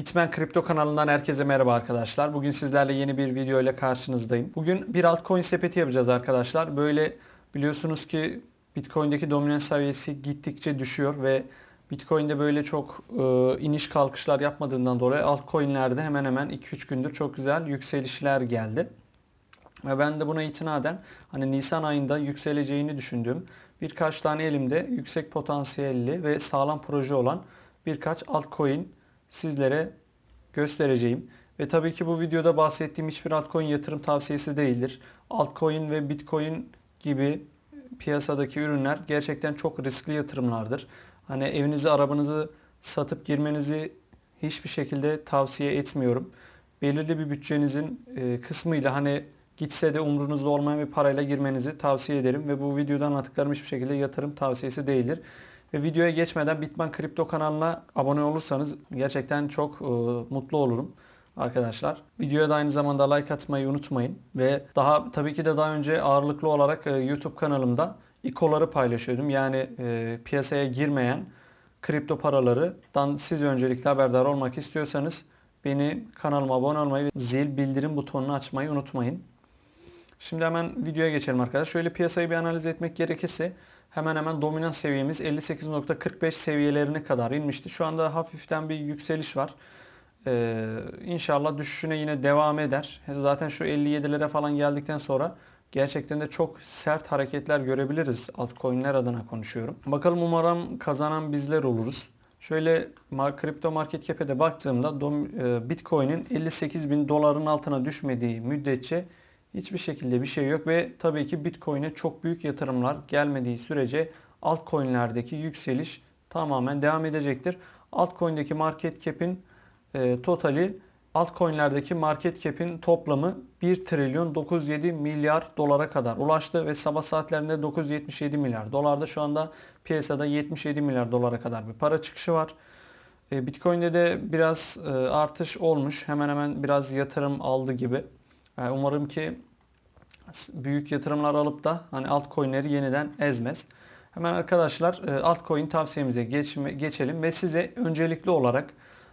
Bitmen Kripto kanalından herkese merhaba arkadaşlar. Bugün sizlerle yeni bir video ile karşınızdayım. Bugün bir altcoin sepeti yapacağız arkadaşlar. Böyle biliyorsunuz ki Bitcoin'deki dominans seviyesi gittikçe düşüyor ve Bitcoin'de böyle çok e, iniş kalkışlar yapmadığından dolayı altcoin'lerde hemen hemen 2-3 gündür çok güzel yükselişler geldi. Ve ben de buna itinaden hani Nisan ayında yükseleceğini düşündüğüm birkaç tane elimde yüksek potansiyelli ve sağlam proje olan birkaç altcoin sizlere göstereceğim. Ve tabii ki bu videoda bahsettiğim hiçbir altcoin yatırım tavsiyesi değildir. Altcoin ve Bitcoin gibi piyasadaki ürünler gerçekten çok riskli yatırımlardır. Hani evinizi, arabanızı satıp girmenizi hiçbir şekilde tavsiye etmiyorum. Belirli bir bütçenizin e, kısmıyla hani gitse de umrunuzda olmayan bir parayla girmenizi tavsiye ederim ve bu videoda anlattıklarım hiçbir şekilde yatırım tavsiyesi değildir. Ve videoya geçmeden Bitman Kripto kanalına abone olursanız gerçekten çok e, mutlu olurum arkadaşlar. Videoya da aynı zamanda like atmayı unutmayın. Ve daha tabii ki de daha önce ağırlıklı olarak e, YouTube kanalımda ikoları paylaşıyordum. Yani e, piyasaya girmeyen kripto paralarından siz öncelikle haberdar olmak istiyorsanız beni kanalıma abone olmayı ve zil bildirim butonunu açmayı unutmayın. Şimdi hemen videoya geçelim arkadaşlar. Şöyle piyasayı bir analiz etmek gerekirse hemen hemen dominans seviyemiz 58.45 seviyelerine kadar inmişti. Şu anda hafiften bir yükseliş var. Ee, inşallah düşüşüne yine devam eder. Zaten şu 57'lere falan geldikten sonra gerçekten de çok sert hareketler görebiliriz. Altcoin'ler adına konuşuyorum. Bakalım umarım kazanan bizler oluruz. Şöyle kripto market cap'e de baktığımda e, Bitcoin'in 58 bin doların altına düşmediği müddetçe hiçbir şekilde bir şey yok ve tabii ki Bitcoin'e çok büyük yatırımlar gelmediği sürece altcoin'lerdeki yükseliş tamamen devam edecektir. Altcoin'deki market cap'in e, totali altcoin'lerdeki market cap'in toplamı 1 trilyon 907 milyar dolara kadar ulaştı ve sabah saatlerinde 977 milyar dolarda şu anda piyasada 77 milyar dolara kadar bir para çıkışı var. E, Bitcoin'de de biraz e, artış olmuş. Hemen hemen biraz yatırım aldı gibi. Yani umarım ki büyük yatırımlar alıp da hani altcoin'leri yeniden ezmez. Hemen arkadaşlar e, altcoin tavsiyemize geçelim ve size öncelikli olarak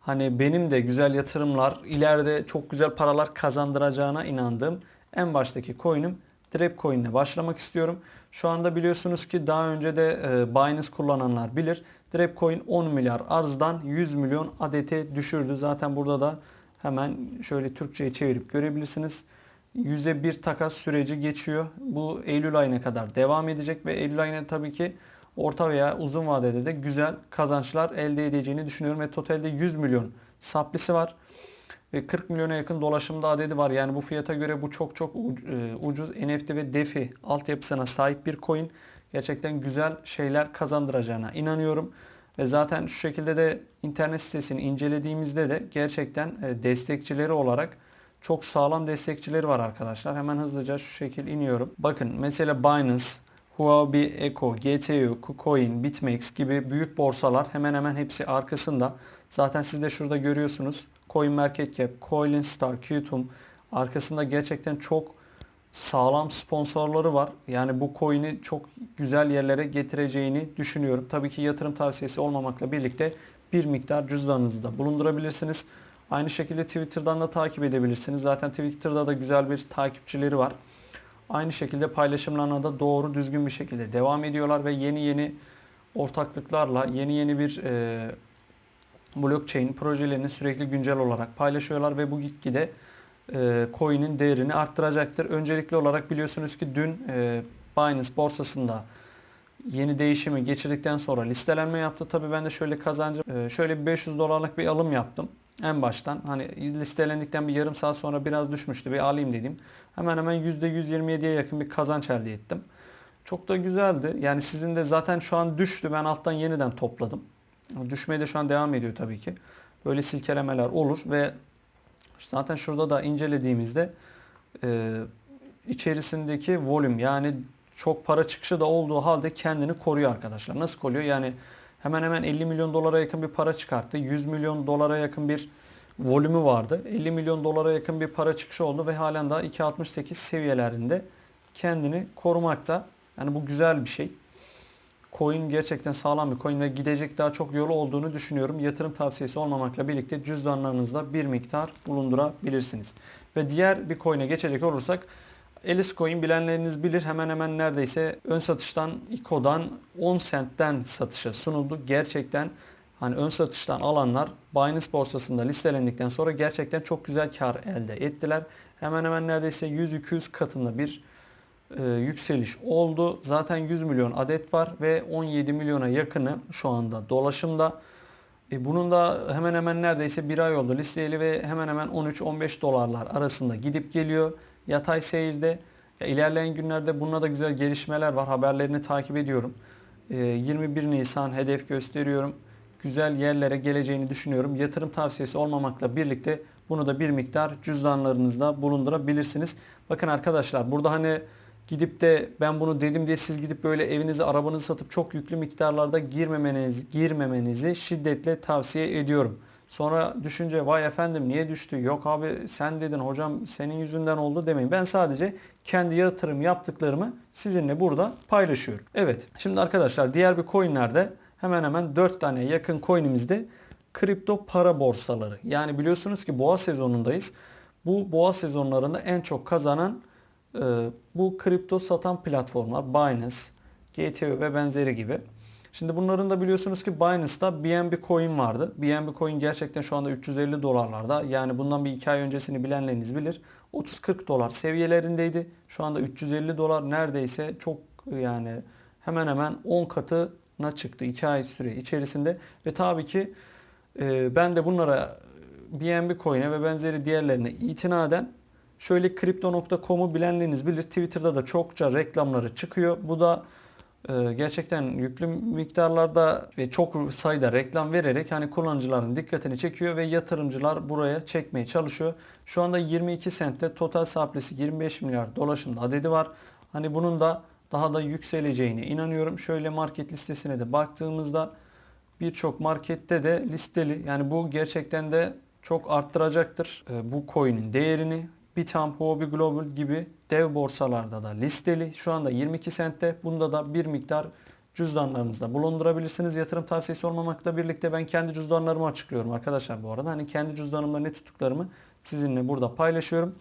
hani benim de güzel yatırımlar ileride çok güzel paralar kazandıracağına inandığım en baştaki coin'im Trapcoin ile başlamak istiyorum. Şu anda biliyorsunuz ki daha önce de e, Binance kullananlar bilir. Trapcoin 10 milyar arzdan 100 milyon adete düşürdü. Zaten burada da Hemen şöyle Türkçe'ye çevirip görebilirsiniz. %1 takas süreci geçiyor. Bu Eylül ayına kadar devam edecek ve Eylül ayına tabii ki orta veya uzun vadede de güzel kazançlar elde edeceğini düşünüyorum. Ve totalde 100 milyon saplisi var. Ve 40 milyona yakın dolaşımda adedi var. Yani bu fiyata göre bu çok çok e, ucuz NFT ve DeFi altyapısına sahip bir coin. Gerçekten güzel şeyler kazandıracağına inanıyorum. Ve zaten şu şekilde de internet sitesini incelediğimizde de gerçekten e, destekçileri olarak çok sağlam destekçileri var arkadaşlar. Hemen hızlıca şu şekil iniyorum. Bakın mesela Binance, Huobi Eco, GTU, KuCoin, BitMEX gibi büyük borsalar hemen hemen hepsi arkasında. Zaten siz de şurada görüyorsunuz. CoinMarketCap, Coinstar, Qtum arkasında gerçekten çok sağlam sponsorları var. Yani bu coin'i çok güzel yerlere getireceğini düşünüyorum. Tabii ki yatırım tavsiyesi olmamakla birlikte bir miktar cüzdanınızda bulundurabilirsiniz. Aynı şekilde Twitter'dan da takip edebilirsiniz. Zaten Twitter'da da güzel bir takipçileri var. Aynı şekilde paylaşımlarına da doğru düzgün bir şekilde devam ediyorlar ve yeni yeni ortaklıklarla yeni yeni bir e, blockchain projelerini sürekli güncel olarak paylaşıyorlar ve bu gitgide e, coin'in değerini arttıracaktır. Öncelikli olarak biliyorsunuz ki dün e, Binance borsasında yeni değişimi geçirdikten sonra listelenme yaptı. Tabii ben de şöyle kazancım e, şöyle bir 500 dolarlık bir alım yaptım. En baştan hani listelendikten bir yarım saat sonra biraz düşmüştü bir alayım dedim. Hemen hemen %127'ye yakın bir kazanç elde ettim. Çok da güzeldi. Yani sizin de zaten şu an düştü. Ben alttan yeniden topladım. Düşmeye de şu an devam ediyor tabii ki. Böyle silkelemeler olur ve Zaten şurada da incelediğimizde e, içerisindeki volüm yani çok para çıkışı da olduğu halde kendini koruyor arkadaşlar. Nasıl koruyor? Yani hemen hemen 50 milyon dolara yakın bir para çıkarttı. 100 milyon dolara yakın bir volümü vardı. 50 milyon dolara yakın bir para çıkışı oldu ve halen daha 2.68 seviyelerinde kendini korumakta. Yani bu güzel bir şey. coin gerçekten sağlam bir coin ve gidecek daha çok yolu olduğunu düşünüyorum. Yatırım tavsiyesi olmamakla birlikte cüzdanlarınızda bir miktar bulundurabilirsiniz. Ve diğer bir coin'e geçecek olursak Alice Coin bilenleriniz bilir hemen hemen neredeyse ön satıştan ICO'dan 10 centten satışa sunuldu. Gerçekten hani ön satıştan alanlar Binance borsasında listelendikten sonra gerçekten çok güzel kar elde ettiler. Hemen hemen neredeyse 100-200 katında bir e, yükseliş oldu. Zaten 100 milyon adet var ve 17 milyona yakını şu anda dolaşımda. E, bunun da hemen hemen neredeyse bir ay oldu listeli ve hemen hemen 13-15 dolarlar arasında gidip geliyor. Yatay seyirde. Ya, ilerleyen günlerde bununla da güzel gelişmeler var. Haberlerini takip ediyorum. E, 21 Nisan hedef gösteriyorum. Güzel yerlere geleceğini düşünüyorum. Yatırım tavsiyesi olmamakla birlikte bunu da bir miktar cüzdanlarınızda bulundurabilirsiniz. Bakın arkadaşlar burada hani gidip de ben bunu dedim diye siz gidip böyle evinizi arabanızı satıp çok yüklü miktarlarda girmemenizi, girmemenizi şiddetle tavsiye ediyorum. Sonra düşünce vay efendim niye düştü? Yok abi sen dedin hocam senin yüzünden oldu demeyin. Ben sadece kendi yatırım yaptıklarımı sizinle burada paylaşıyorum. Evet şimdi arkadaşlar diğer bir coinlerde hemen hemen 4 tane yakın coinimizde kripto para borsaları. Yani biliyorsunuz ki boğa sezonundayız. Bu boğa sezonlarında en çok kazanan e, bu kripto satan platformlar Binance, GTO ve benzeri gibi. Şimdi bunların da biliyorsunuz ki Binance'da BNB Coin vardı. BNB Coin gerçekten şu anda 350 dolarlarda. Yani bundan bir iki ay öncesini bilenleriniz bilir. 30-40 dolar seviyelerindeydi. Şu anda 350 dolar neredeyse çok yani hemen hemen 10 katına çıktı 2 ay süre içerisinde. Ve tabii ki e, ben de bunlara BNB Coin'e ve benzeri diğerlerine itinaden şöyle Crypto.com'u bilenleriniz bilir. Twitter'da da çokça reklamları çıkıyor. Bu da gerçekten yüklü miktarlarda ve çok sayıda reklam vererek hani kullanıcıların dikkatini çekiyor ve yatırımcılar buraya çekmeye çalışıyor. Şu anda 22 sentte total saplesi 25 milyar dolaşımda adedi var. Hani bunun da daha da yükseleceğine inanıyorum. Şöyle market listesine de baktığımızda birçok markette de listeli. Yani bu gerçekten de çok arttıracaktır ee, bu coin'in değerini. Bitstamp, Huobi Global gibi dev borsalarda da listeli. Şu anda 22 sentte. Bunda da bir miktar cüzdanlarınızda bulundurabilirsiniz. Yatırım tavsiyesi olmamakla birlikte ben kendi cüzdanlarımı açıklıyorum arkadaşlar bu arada. Hani kendi cüzdanımda ne tuttuklarımı sizinle burada paylaşıyorum.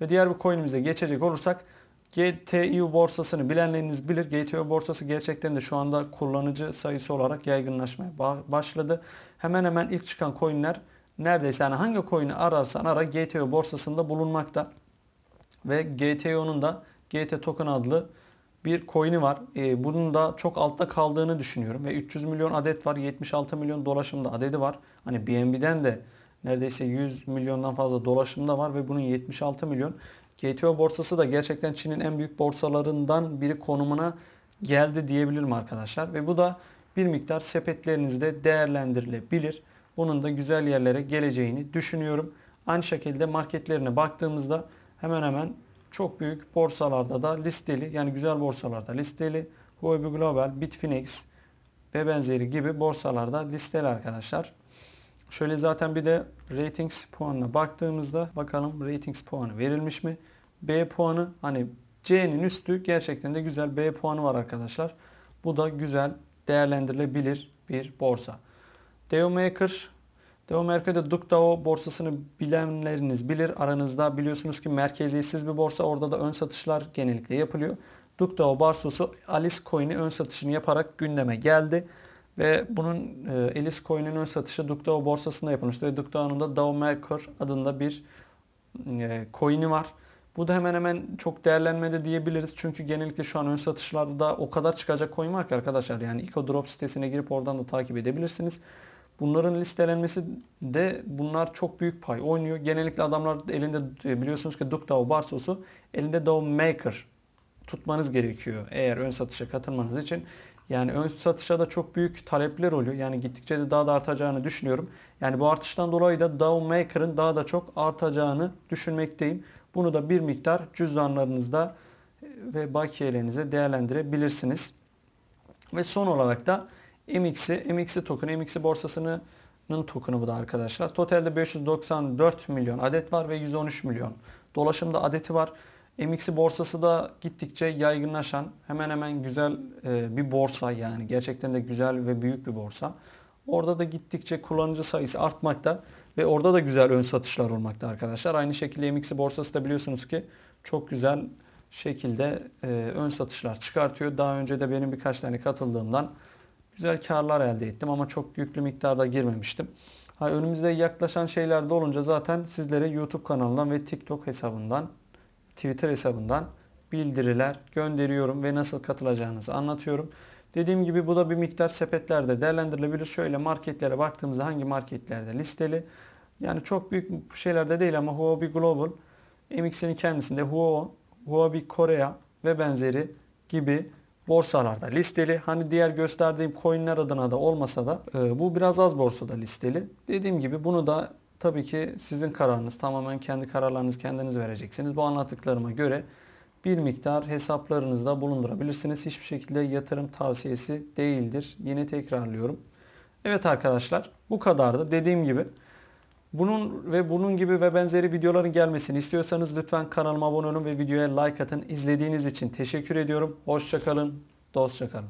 Ve diğer bir coin'imize geçecek olursak GTU borsasını bilenleriniz bilir. GTU borsası gerçekten de şu anda kullanıcı sayısı olarak yaygınlaşmaya başladı. Hemen hemen ilk çıkan coin'ler neredeyse yani hangi coin'i ararsan ara GTO borsasında bulunmakta. Ve GTO'nun da GT Token adlı bir coin'i var. Ee, bunun da çok altta kaldığını düşünüyorum. Ve 300 milyon adet var. 76 milyon dolaşımda adedi var. Hani BNB'den de neredeyse 100 milyondan fazla dolaşımda var ve bunun 76 milyon. GTO borsası da gerçekten Çin'in en büyük borsalarından biri konumuna geldi diyebilirim arkadaşlar. Ve bu da bir miktar sepetlerinizde değerlendirilebilir. Bunun da güzel yerlere geleceğini düşünüyorum. Aynı şekilde marketlerine baktığımızda hemen hemen çok büyük borsalarda da listeli yani güzel borsalarda listeli. Huobi Global, Bitfinex ve benzeri gibi borsalarda listeli arkadaşlar. Şöyle zaten bir de ratings puanına baktığımızda bakalım ratings puanı verilmiş mi? B puanı hani C'nin üstü gerçekten de güzel B puanı var arkadaşlar. Bu da güzel değerlendirilebilir bir borsa. Deomaker Deomaker'de DuckDAO borsasını bilenleriniz bilir. Aranızda biliyorsunuz ki merkeziyetsiz bir borsa. Orada da ön satışlar genellikle yapılıyor. DuckDAO borsası Alice Coin'i ön satışını yaparak gündeme geldi. Ve bunun e, Alice Coin'in ön satışı DuckDAO borsasında yapılmıştı. Ve DuckDAO'nun da DAOmaker adında bir e, coin'i var. Bu da hemen hemen çok değerlenmedi diyebiliriz. Çünkü genellikle şu an ön satışlarda o kadar çıkacak coin var ki arkadaşlar. Yani EcoDrop sitesine girip oradan da takip edebilirsiniz. Bunların listelenmesi de bunlar çok büyük pay oynuyor. Genellikle adamlar elinde e, biliyorsunuz ki DuckDAO Barsosu elinde DAO Maker tutmanız gerekiyor eğer ön satışa katılmanız için. Yani ön satışa da çok büyük talepler oluyor. Yani gittikçe de daha da artacağını düşünüyorum. Yani bu artıştan dolayı da DAO Maker'ın daha da çok artacağını düşünmekteyim. Bunu da bir miktar cüzdanlarınızda e, ve bakiyelerinize değerlendirebilirsiniz. Ve son olarak da MX'i, MX'i token, MX'i borsasının token'ı bu da arkadaşlar. Totalde 594 milyon adet var ve 113 milyon dolaşımda adeti var. MXC borsası da gittikçe yaygınlaşan hemen hemen güzel e, bir borsa yani gerçekten de güzel ve büyük bir borsa. Orada da gittikçe kullanıcı sayısı artmakta ve orada da güzel ön satışlar olmakta arkadaşlar. Aynı şekilde MXC borsası da biliyorsunuz ki çok güzel şekilde e, ön satışlar çıkartıyor. Daha önce de benim birkaç tane katıldığımdan güzel karlar elde ettim ama çok yüklü miktarda girmemiştim. Ha, önümüzde yaklaşan şeyler de olunca zaten sizlere YouTube kanalından ve TikTok hesabından, Twitter hesabından bildiriler gönderiyorum ve nasıl katılacağınızı anlatıyorum. Dediğim gibi bu da bir miktar sepetlerde değerlendirilebilir. Şöyle marketlere baktığımızda hangi marketlerde listeli. Yani çok büyük şeylerde değil ama Huobi Global, MX'in kendisinde Huo, Huobi Korea ve benzeri gibi borsalarda listeli. Hani diğer gösterdiğim coinler adına da olmasa da e, bu biraz az borsada listeli. Dediğim gibi bunu da tabii ki sizin kararınız. Tamamen kendi kararlarınızı kendiniz vereceksiniz. Bu anlattıklarıma göre bir miktar hesaplarınızda bulundurabilirsiniz. Hiçbir şekilde yatırım tavsiyesi değildir. Yine tekrarlıyorum. Evet arkadaşlar bu kadardı. Dediğim gibi bunun ve bunun gibi ve benzeri videoların gelmesini istiyorsanız lütfen kanalıma abone olun ve videoya like atın. İzlediğiniz için teşekkür ediyorum. Hoşçakalın, dostça kalın.